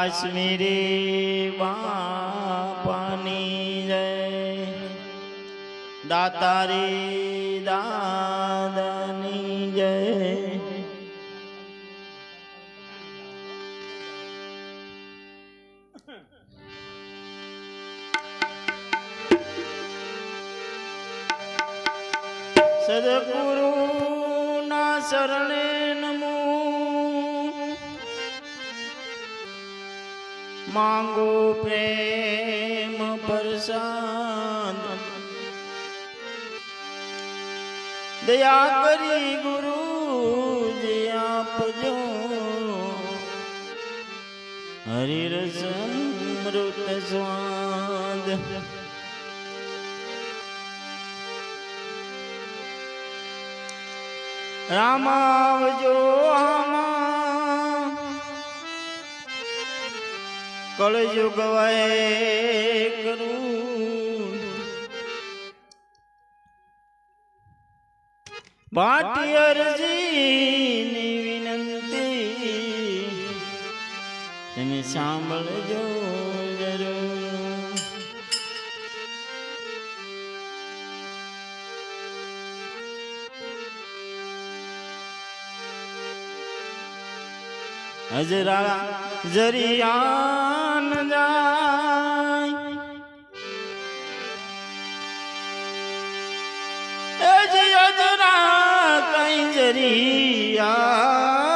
કાશ્મીરી બાપાની જય. દાતારી દાદાની જય. સદગુરુ ના શરણે માંગો પ્રેમ પરસાદ દયા કરી ગુરુ આપજો હરિરસ મૃત સ્વાદ રામાવજો હમા કળયુગ કરું ભાટિયરજીની વિનંતી તમે સાંભળજો હજરાળા જરિયાન જાય. જરા કઈ જરિયા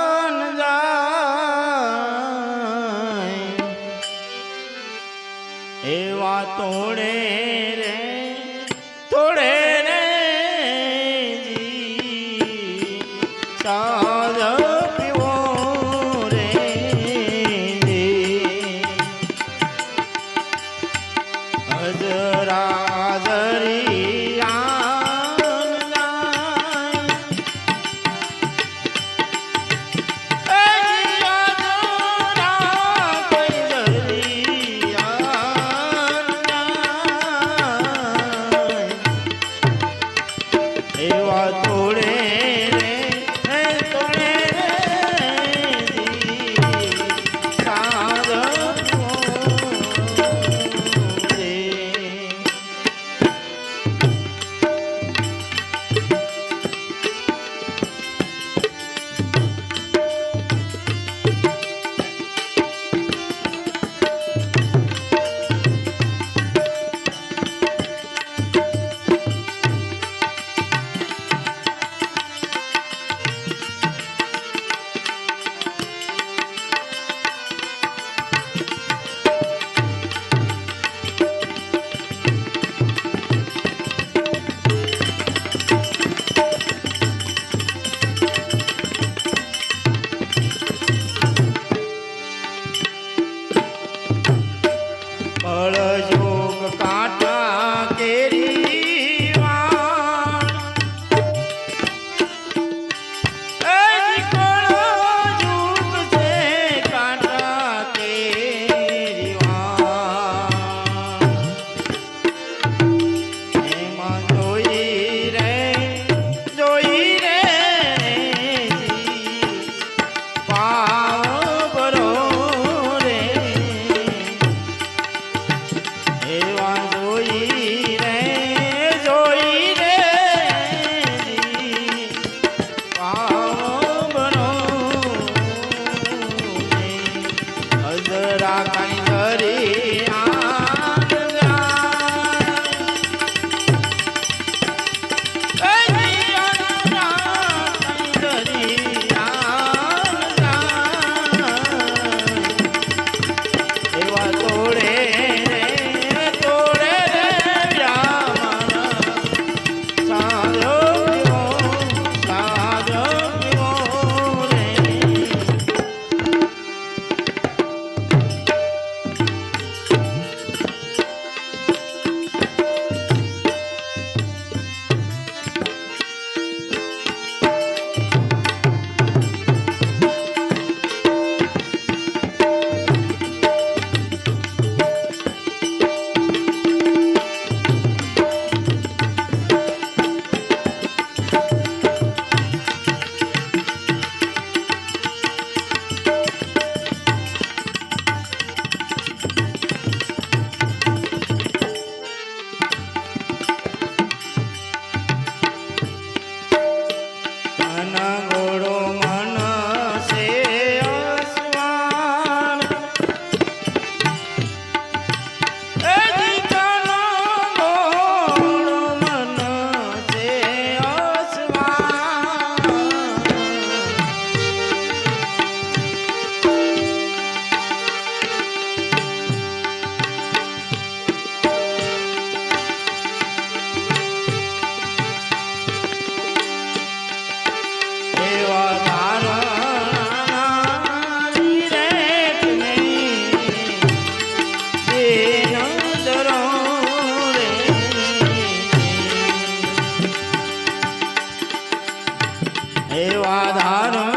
देवाधार